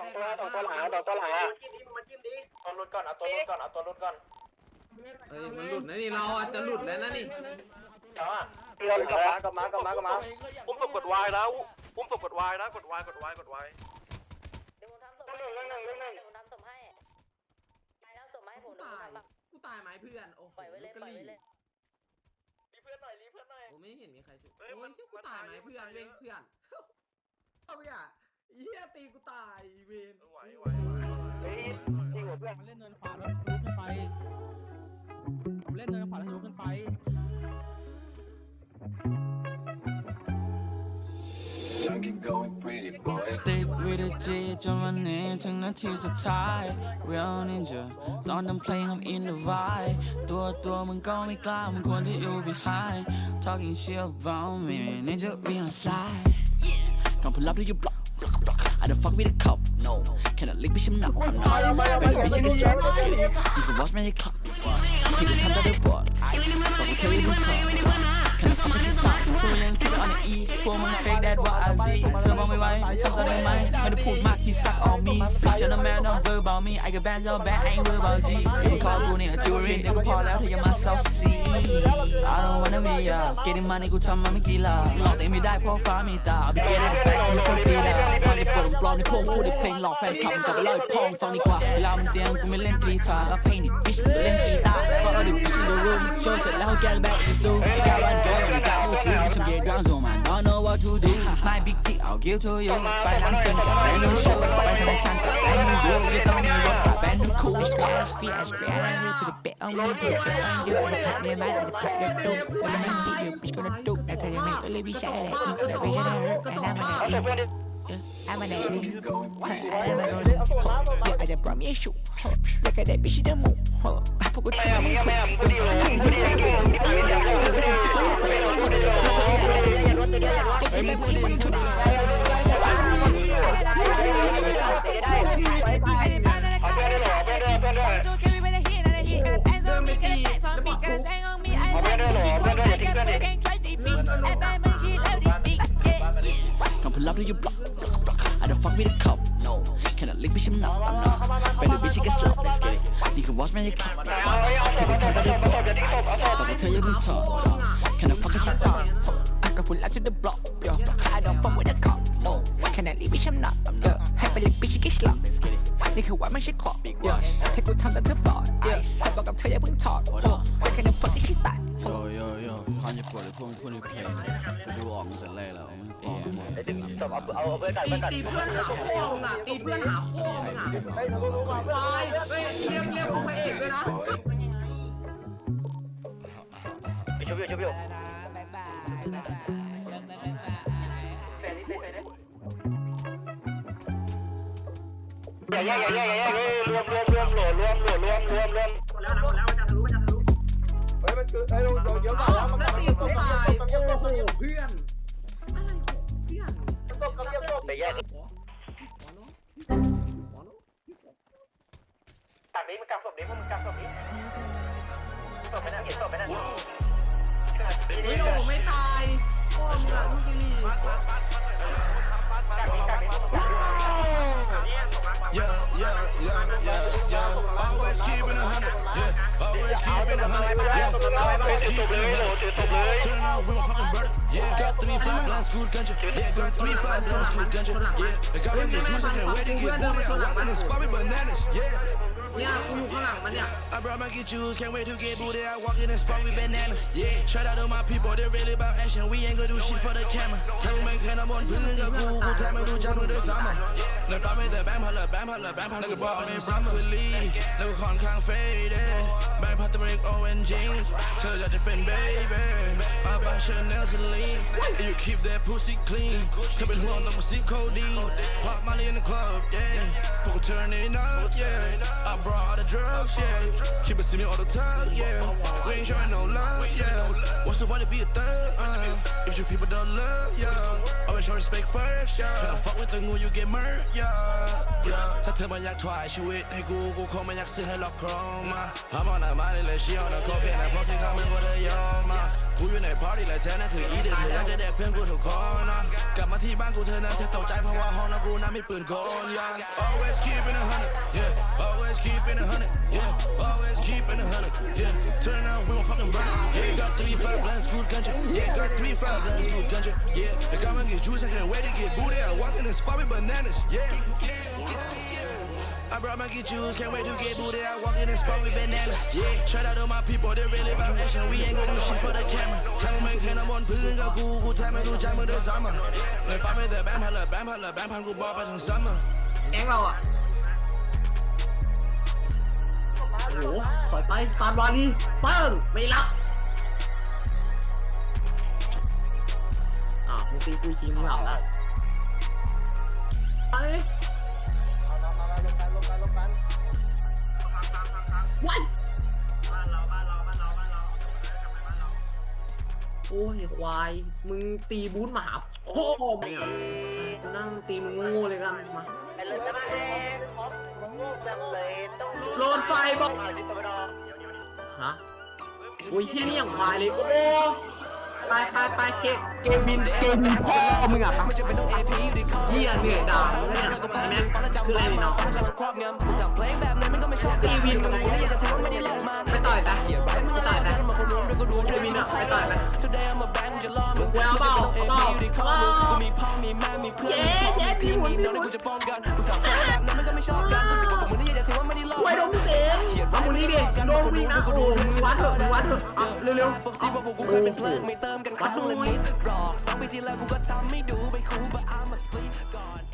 สองตัวสองตัวหลังสองตัวหลังอะตัวรุดก่อนเอาตัวรุดก่อนเอาตัวรุดก่อนเฮ้ยมันหลุดนะนี่เราอะจะหลุดแล้วนะนี่เดี๋ยวอะพี่เรากลับมากลับมากลับมากลับมาอุ้มศพกดวายนะอุ้มศพกดวายนะกดวายกดวายกดวายเดี๋ยวผมทำศพให้เรื่องหนึ่งเรื่องหนึ่งเดี๋ยวผมทำศพให้ตายแล้วศพมาให้ผมกูเดี๋ยวผมตายทำแบบกูตายไหมเพื่อนโอ้โหปล่อยไว้เลยกะปล่อยหไว้รี่เลยรีเพื่อนหน่อยรีเพื่อนหน่อยโอ้ไม่เห็นมีใครช่วยโอ้ยชื่อกูตายไหมเพื่อนเว้ยเพื่อนเอาไปอะ เฮียตีกูตายเวน ไหวไหวไหว เฮ้ยจริงเหรอเพื่อน มันเล่นเนินขวาแล้วทะลุขึ้นไปผมเล่นเนินขวาแล้วทะลุขึ้นไป Stick with a G จนวันนี้ถึงนาทีสุดท้าย Real Ninja ตอนทำเพลง I'm in the vibe ตัวตัวมึงก็ไม่กล้ามึงควรที่อยู่ behind Talking shit about me Ninja we on slide Come pull up to your block I don't fuck with a cop no Cannot lick bitch I'm not I'm not Better bitch in the slap let's get it You can watch me the clock You can come to the board I But we tell you the talk Can I fuck with the stop กูยังคิด on the E พวกมึง fake that what I see เธอบอกไม่ไหวทำตอนได้ไหมไม่ได้พูดมาก keep suck on me Just a man don't worry about me I got bands on back I ain't worry about G อย่ามา call กูเนี่ย jewelry เดี๋ยวก็พอแล้วเธออย่ามา South Sea I don't wanna be ya getting money กูทำมาไม่กี่ล้านหลอกตัวเองไม่ได้เพราะฟ้ามีตา I'll be getting back กูมีคนตีดาพอจะ ปลอมในโครงพูดเพลงหลอกแฟนคลับกับไปลอยพองฟังดีกว่าเวลามันเตียงกูไม่เล่นกีตาร์ก็เพลงนี่บิชกูเล่นกีตาร์ Fuck all the bitch in the room show เสร็จแล้วแกงแบก just do I got one boy only got no team some get down so man don't know what to do my big dick I'll give to you ไปร้างเป็นกับแบนด์นูโชว์ไปธนาทารกับแบนด์นูโรยต้องมีรถกับแบนด์นูคูสกัสปีอัสปีอัสเยอะผิดเป๊ะเอาไม่ผิดเป๊ะเอาเยอะผักเนี่ยมันอาจจะผักเยอะดุวันนั้นที่เยอะ bitch gonna do แต่เธอยังไม่เลยพี่ชายแหละอีกแต่พี่ชายเธอไอ้หน้ามันไอ้ Yeah. I'm an addict. Yeah, I just brought me a shoe. Look at that bitch, she done move. Hold on. I put it to my Come to your block bitch, I'm not. I'm not. Better bitch, you get slap. Let's get it. You can watch me, you can. People turn to the block. Fuck, I tell you, talk. Can I fuck shit up? I can pull out to the block, yeah. I don't fuck with a cop, no. Can I leave bitch, I'm not, yeah. Hyper lick bitch, you get slap. นี่คือว่าไม่ใช่คลอกให้กูทำแต่เธอบอดให้บอกกับเธออย่าเพิ่งถอดแต่แค่นั้นฟังที่ชิตาย Yo, yo, yo. พันจะปวดเลยพวกพวกนี้เพลงกูดูออกตั้งแต่แรกแล้วเอ๊ะเอาเอาเพื่อนกันตีเพื่อนกันตีเพื่อนหาโค้งอะตีเพื่อนหาโค้งอะตายเฮ้ยเรียกเรียกของพระเอกด้วยนะชุบอยู่ชุบอยู่บ๊ายบายบ๊ายบาย อย่าแยกอย่าแยกอย่าแยรวมรวมรวมโหลรวมโหลรวมรวมรวมแล้วนะแล้วจะทะลุจะทะลุเฮ้ยมันคือเอ้ยเราเราเยอะกว่าแล้วมันตีกูตายโอ้โหเพื่อนอะไรของเพื่อนไปแยกตักนี้มึงกางศพนี้มึงกางศพนี้ศพไปนั่นเห็นศพไปนั่นไม่โอ้ไม่ตายโอ้มึงอะลูกจิลีก Yeah, yeah, yeah, yeah, yeah. Always keeping a hundred. Yeah, always keeping a hundred. Yeah, always keeping a hundred. Turn around, we gon' fucking it. Yeah, got three five blunts, good ganja. Yeah, got three five blunts, good ganja. Yeah, I got to get juice, wait to get booty. I'm walking and spot bananas. Yeah. เนี่ยกูอยู่ข้างหลังมันเนี่ย I brought my get juice, can't wait to get booty. I walk in and spot with bananas. Yeah, shout out to my people, they really about action. We ain't gonna do shit for the camera. Tell me, can I want pulling the cool, cool time I do jump with the summer. ในปั๊มมีแต่แบงค์พันละแบงค์พันละแบงค์พันแล้วก็บอกในซัมเมอร์ลีแล้วก็ค่อนข้างเฟดแบงค์พันตะเบรกโอเอ็นจีเธออยากจะเป็นเบบี้อาบาชาแนลสลีน you keep that pussy clean เธอเป็นห่วงต้องมาซิปโคดีพอมาเรียนในคลับ yeah พวกกู turn it up yeah I brought all the drugs yeah keep it see me all the time yeah we ain't showing no love yeah what's the point to be a thug uh, if you people don't love yeah always show respect first yeah try to fuck with the งู you get murdered yeah yeah ถ้าเธอมาอยากถวายชีวิตให้กูกูคงไม่อยากซื้อให้หรอกครองมา I'm on that money เลย she on the cocaine นะเพราะที่เ กูอยู่ในพาร์ตี้และแท้นั่นคืออีเดนเธออยากจะแดกเพื่อนกูทุกคนนะกลับมาที่บ้านกูเธอนั้นเธอตกใจเพราะว่าห้องนั้นกูนั้นมีปืนกลยาง always keep in a hundred yeah always keep in a hundred yeah always keep in a hundred yeah turn around we gon' fucking burn yeah got three five blends good country yeah got three five blends good country yeah the government get juice I can't wait to get booty I walk in the spot with bananas yeah yeah yeah I Brought my get juice, can't wait to get booty. I walk in the spot with bananas. Yeah, shout out to my people, they really about action. We ain't gonna do shit for the camera. ทางไม่เคยนำบนพื้นกับกู กูแทบไม่รู้จักมึงด้วยซ้ำอะเลยปั๊มไม่แต่แบงค์พันละแบงค์พันละแบงค์พันกูบอกไปถึงซ้ำอะแก๊งเราอะโอ้โหถอยไปสตาร์วาลีเปิ้งไม่รับอ่าวมึงตีกูจริงมึงเหล่าละไป วันบ้านเราบ้านเราบ้านเราบ้านเราโอ้ยควาย มึงตีบูธมาหาพ่อมึงอกูนั่งตีมึงโง่เลยกันมาโง่ลดนไฟบอกฮะโอ้ยเฮี้ยนี่อย่างควายเลยโอ้ ไปไปไปเกมเกมบินเกมบินพ่อมึงอะปะเฮียเหนื่อยด่าเนี่ยแม่งคืออะไรนี่น้องตีวินมึงไปต่ย วิ่งนะโอ้มึงวัดเถอะมึงวัดเถอะเอาเร็วๆเอาโอ้โหวัดหน่อกสองปีที่แล้วกูก็ทำไม่ดูไปคูบะอามาสปลีก่อน